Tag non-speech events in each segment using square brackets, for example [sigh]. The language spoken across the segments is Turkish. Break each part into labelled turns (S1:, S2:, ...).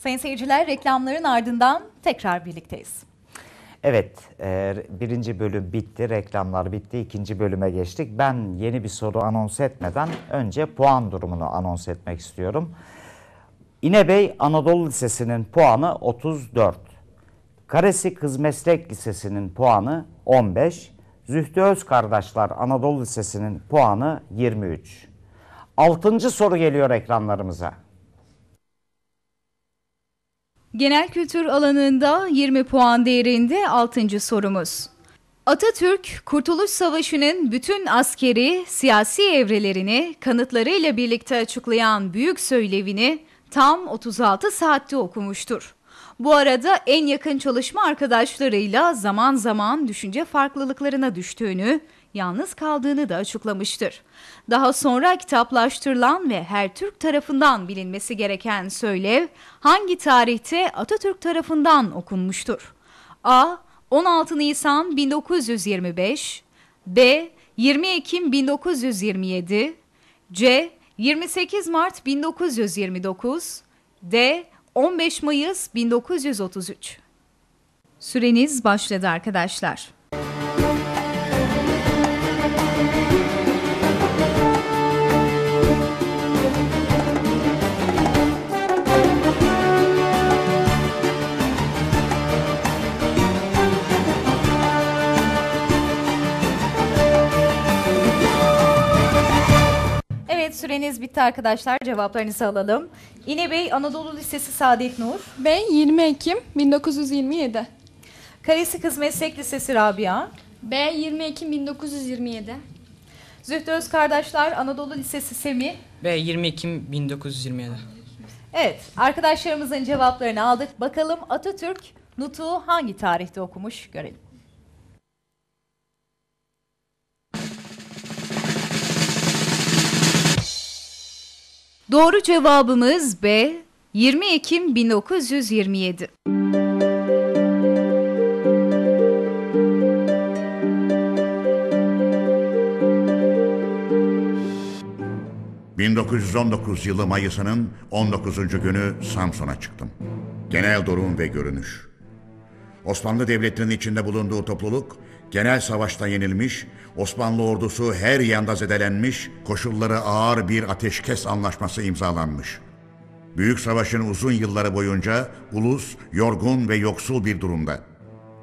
S1: Sayın seyirciler reklamların ardından tekrar birlikteyiz.
S2: Evet, e, birinci bölüm bitti, reklamlar bitti. ikinci bölüme geçtik. Ben yeni bir soru anons etmeden önce puan durumunu anons etmek istiyorum. İnebey Anadolu Lisesi'nin puanı 34. Karesi Kız Meslek Lisesi'nin puanı 15. Zühtü Öz Kardeşler Anadolu Lisesi'nin puanı 23. Altıncı soru geliyor ekranlarımıza.
S1: Genel kültür alanında 20 puan değerinde 6. sorumuz. Atatürk, Kurtuluş Savaşı'nın bütün askeri, siyasi evrelerini kanıtlarıyla birlikte açıklayan büyük söylevini tam 36 saatte okumuştur. Bu arada en yakın çalışma arkadaşlarıyla zaman zaman düşünce farklılıklarına düştüğünü, yalnız kaldığını da açıklamıştır. Daha sonra kitaplaştırılan ve her Türk tarafından bilinmesi gereken söylev hangi tarihte Atatürk tarafından okunmuştur? A. 16 Nisan 1925 B. 20 Ekim 1927 C. 28 Mart 1929 D. 15 Mayıs 1933 Süreniz başladı arkadaşlar. Bitti arkadaşlar. Cevaplarınızı alalım. İnebey Anadolu Lisesi Saadet Nur.
S3: B 20 Ekim 1927.
S1: Karesi Kız Meslek Lisesi Rabia.
S3: B 20 Ekim 1927.
S1: Zühtü Öz Kardeşler Anadolu Lisesi Semi.
S4: Ve 20 Ekim 1927.
S1: Evet arkadaşlarımızın cevaplarını aldık. Bakalım Atatürk Nutuk'u hangi tarihte okumuş görelim. Doğru cevabımız B. 20 Ekim 1927.
S5: 1919 yılı Mayıs'ının 19. günü Samsun'a çıktım. Genel durum ve görünüş. Osmanlı Devleti'nin içinde bulunduğu topluluk, genel savaşta yenilmiş, Osmanlı ordusu her yanda zedelenmiş, koşulları ağır bir ateşkes anlaşması imzalanmış. Büyük savaşın uzun yılları boyunca ulus yorgun ve yoksul bir durumda.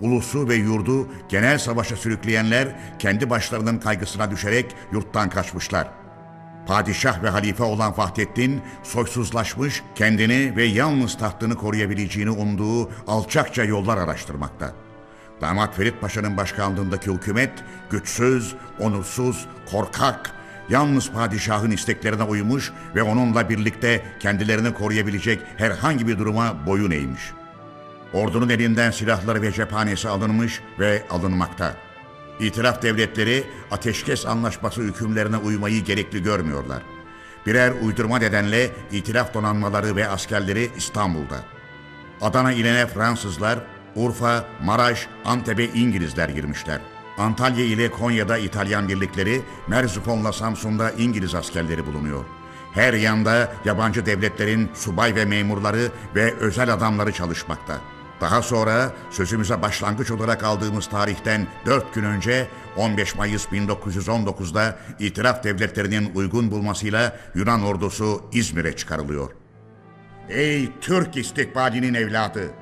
S5: Ulusu ve yurdu genel savaşa sürükleyenler kendi başlarının kaygısına düşerek yurttan kaçmışlar. Padişah ve halife olan Vahdettin soysuzlaşmış, kendini ve yalnız tahtını koruyabileceğini umduğu alçakça yollar araştırmakta. Damat Ferit Paşa'nın başkanlığındaki hükümet güçsüz, onursuz, korkak, yalnız padişahın isteklerine uymuş ve onunla birlikte kendilerini koruyabilecek herhangi bir duruma boyun eğmiş. Ordunun elinden silahları ve cephanesi alınmış ve alınmakta. İtiraf devletleri ateşkes anlaşması hükümlerine uymayı gerekli görmüyorlar. Birer uydurma nedenle itiraf donanmaları ve askerleri İstanbul'da. Adana ilene Fransızlar, Urfa, Maraş, Antep'e İngilizler girmişler. Antalya ile Konya'da İtalyan birlikleri, Merzifon'la Samsun'da İngiliz askerleri bulunuyor. Her yanda yabancı devletlerin subay ve memurları ve özel adamları çalışmakta. Daha sonra sözümüze başlangıç olarak aldığımız tarihten 4 gün önce 15 Mayıs 1919'da itiraf devletlerinin uygun bulmasıyla Yunan ordusu İzmir'e çıkarılıyor. Ey Türk istikbalinin evladı!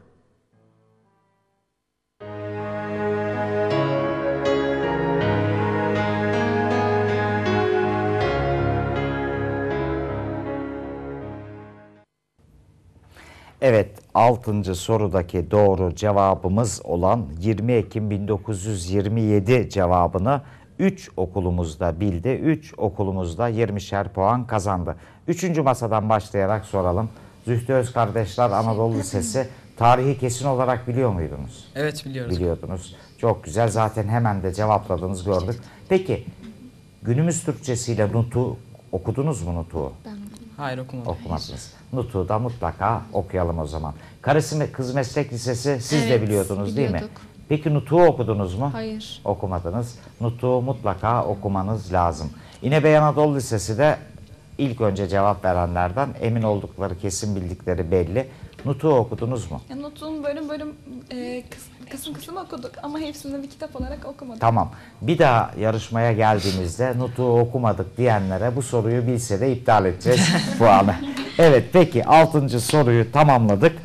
S2: Evet, 6. sorudaki doğru cevabımız olan 20 Ekim 1927 cevabını 3 okulumuzda bildi. 3 okulumuzda 20'şer puan kazandı. 3. masadan başlayarak soralım. Zühtü Öz Kardeşler Anadolu Lisesi tarihi kesin olarak biliyor muydunuz?
S4: Evet biliyoruz.
S2: Biliyordunuz. Çok güzel. Zaten hemen de cevapladınız gördük. Peki günümüz Türkçesiyle Nutu okudunuz mu Nutu'u?
S4: Hayır okumadım.
S2: Okumadınız. Nutuk'u da mutlaka okuyalım o zaman. Karısı Kız Meslek Lisesi siz de
S3: Evet,
S2: biliyordunuz değil mi?
S3: biliyorduk.
S2: Peki Nutuk'u okudunuz mu?
S3: Hayır.
S2: Okumadınız. Nutuk'u mutlaka okumanız lazım. İnebey Anadolu Lisesi de ilk önce cevap verenlerden emin oldukları, kesin bildikleri belli. Nutuk'u okudunuz mu?
S3: Ya Nut'un bölüm bölüm e, kıs- kısım kısım okuduk ama hepsini bir kitap olarak okumadık.
S2: Tamam. Bir daha yarışmaya geldiğimizde Nutuk'u okumadık diyenlere bu soruyu bilse de iptal edeceğiz [laughs] puanı. Evet peki 6. soruyu tamamladık.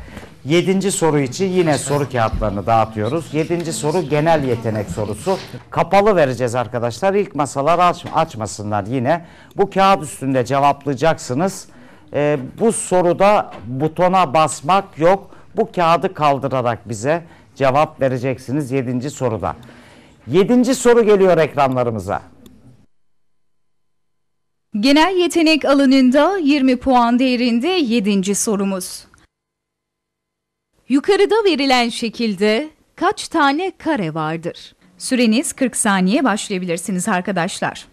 S2: 7. soru için yine soru kağıtlarını dağıtıyoruz. 7. soru genel yetenek sorusu. Kapalı vereceğiz arkadaşlar. İlk masalar aç, açmasınlar yine. Bu kağıt üstünde cevaplayacaksınız. Ee, bu soruda butona basmak yok. Bu kağıdı kaldırarak bize cevap vereceksiniz 7. soruda. 7. soru geliyor ekranlarımıza.
S1: Genel yetenek alanında 20 puan değerinde 7. sorumuz. Yukarıda verilen şekilde kaç tane kare vardır? Süreniz 40 saniye başlayabilirsiniz arkadaşlar.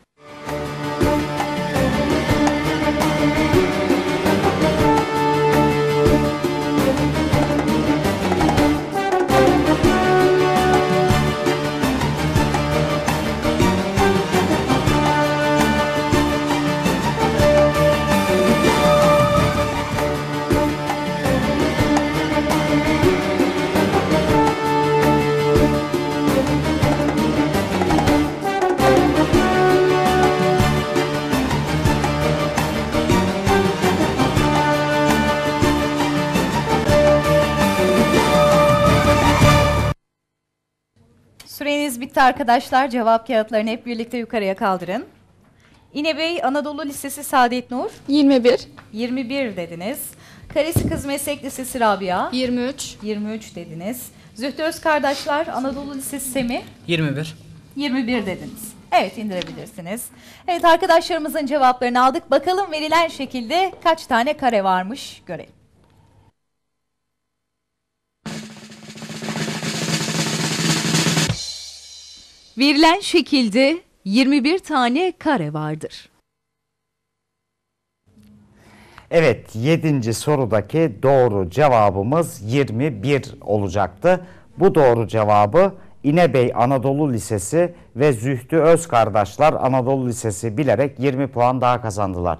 S1: Bitti arkadaşlar. Cevap kağıtlarını hep birlikte yukarıya kaldırın. İnebey Anadolu Lisesi Saadet Nur
S3: 21,
S1: 21 dediniz. Karesi Kız Meslek Lisesi Rabia
S3: 23,
S1: 23 dediniz. Zühtü Öz Kardeşler Anadolu Lisesi Semi
S4: 21.
S1: 21 dediniz. Evet indirebilirsiniz. Evet arkadaşlarımızın cevaplarını aldık. Bakalım verilen şekilde kaç tane kare varmış görelim. Verilen şekilde 21 tane kare vardır.
S2: Evet 7. sorudaki doğru cevabımız 21 olacaktı. Bu doğru cevabı İnebey Anadolu Lisesi ve Zühtü Öz Kardeşler Anadolu Lisesi bilerek 20 puan daha kazandılar.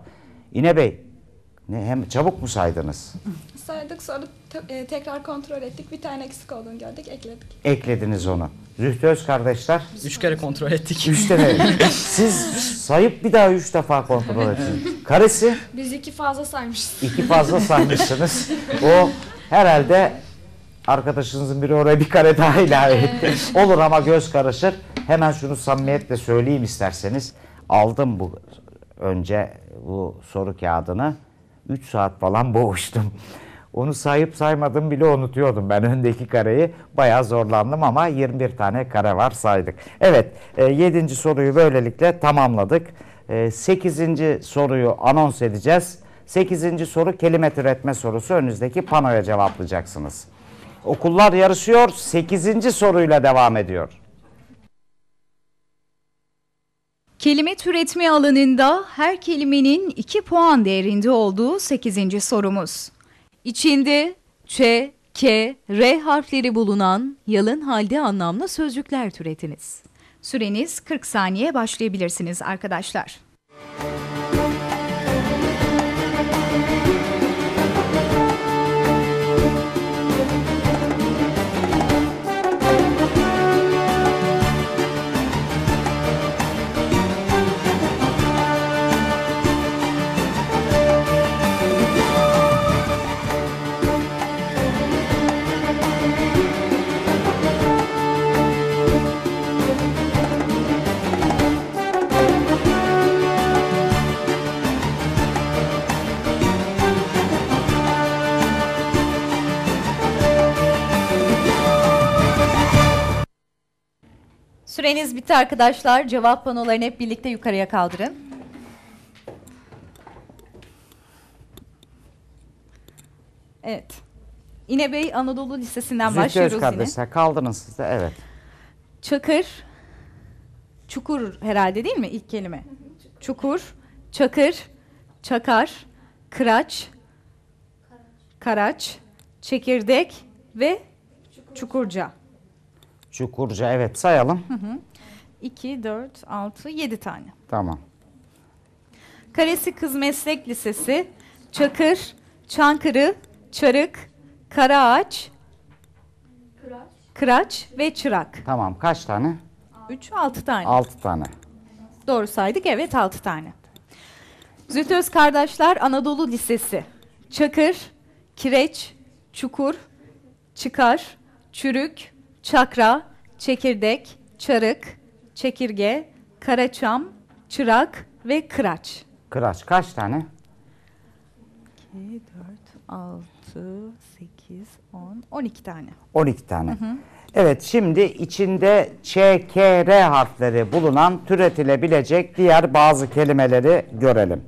S2: İnebey ne, hem çabuk mu saydınız?
S3: saydık sonra te- e, tekrar kontrol ettik. Bir tane eksik olduğunu gördük, ekledik.
S2: Eklediniz onu. Zühtü Öz Kardeşler
S4: Üç kere kontrol ettik.
S2: 3 defa. [laughs] Siz sayıp bir daha 3 defa kontrol ettiniz. Karesi
S3: Biz iki fazla saymışız.
S2: İki fazla saymışsınız. O herhalde arkadaşınızın biri oraya bir kare daha ilave etti. Olur ama göz karışır. Hemen şunu samimiyetle söyleyeyim isterseniz. Aldım bu önce bu soru kağıdını. 3 saat falan boğuştum. Onu sayıp saymadım bile unutuyordum ben öndeki kareyi. Bayağı zorlandım ama 21 tane kare var saydık. Evet 7. soruyu böylelikle tamamladık. 8. soruyu anons edeceğiz. 8. soru kelime türetme sorusu önünüzdeki panoya cevaplayacaksınız. Okullar yarışıyor. 8. soruyla devam ediyor.
S1: Kelime türetme alanında her kelimenin 2 puan değerinde olduğu 8. sorumuz. İçinde Ç, K, R harfleri bulunan yalın halde anlamlı sözcükler türetiniz. Süreniz 40 saniye başlayabilirsiniz arkadaşlar. Süreniz bitti arkadaşlar. Cevap panolarını hep birlikte yukarıya kaldırın. Evet. İnebey Anadolu Lisesi'nden
S2: Öz
S1: başlıyoruz yine.
S2: kardeşler kaldınız siz de evet.
S1: Çakır, çukur herhalde değil mi ilk kelime? Çukur, çakır, çakar, kıraç, karaç, çekirdek ve çukurca.
S2: Çukurca evet sayalım.
S1: 2, 4, 6, 7 tane.
S2: Tamam.
S1: Karesi Kız Meslek Lisesi, Çakır, Çankırı, Çarık, Karaağaç, Kıraç ve Çırak.
S2: Tamam kaç tane?
S1: 3, 6 tane.
S2: 6 tane.
S1: Doğru saydık evet 6 tane. Zütöz Kardeşler Anadolu Lisesi, Çakır, Kireç, Çukur, Çıkar, Çürük, Çakra, Çekirdek, Çarık, Çekirge, Karaçam, Çırak ve Kıraç.
S2: Kıraç kaç tane?
S1: 2, 4, 6, 8, 10, 12 tane.
S2: 12 tane. Evet şimdi içinde Ç, K, R harfleri bulunan türetilebilecek diğer bazı kelimeleri görelim.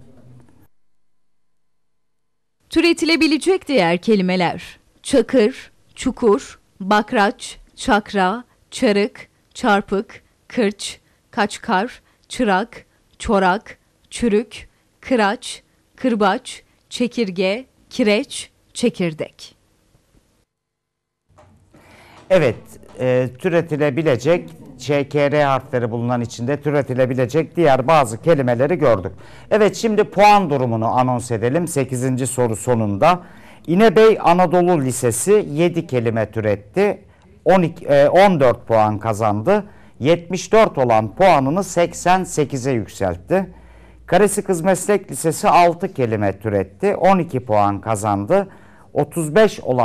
S1: Türetilebilecek diğer kelimeler çakır, çukur, bakraç, çakra, çarık, çarpık, kırç, kaçkar, çırak, çorak, çürük, kıraç, kırbaç, çekirge, kireç, çekirdek.
S2: Evet, e, türetilebilecek Ç, K, R harfleri bulunan içinde türetilebilecek diğer bazı kelimeleri gördük. Evet, şimdi puan durumunu anons edelim 8. soru sonunda. İnebey Anadolu Lisesi 7 kelime türetti. 12, e, 14 puan kazandı. 74 olan puanını 88'e yükseltti. Karesi Kız Meslek Lisesi 6 kelime türetti. 12 puan kazandı. 35 olan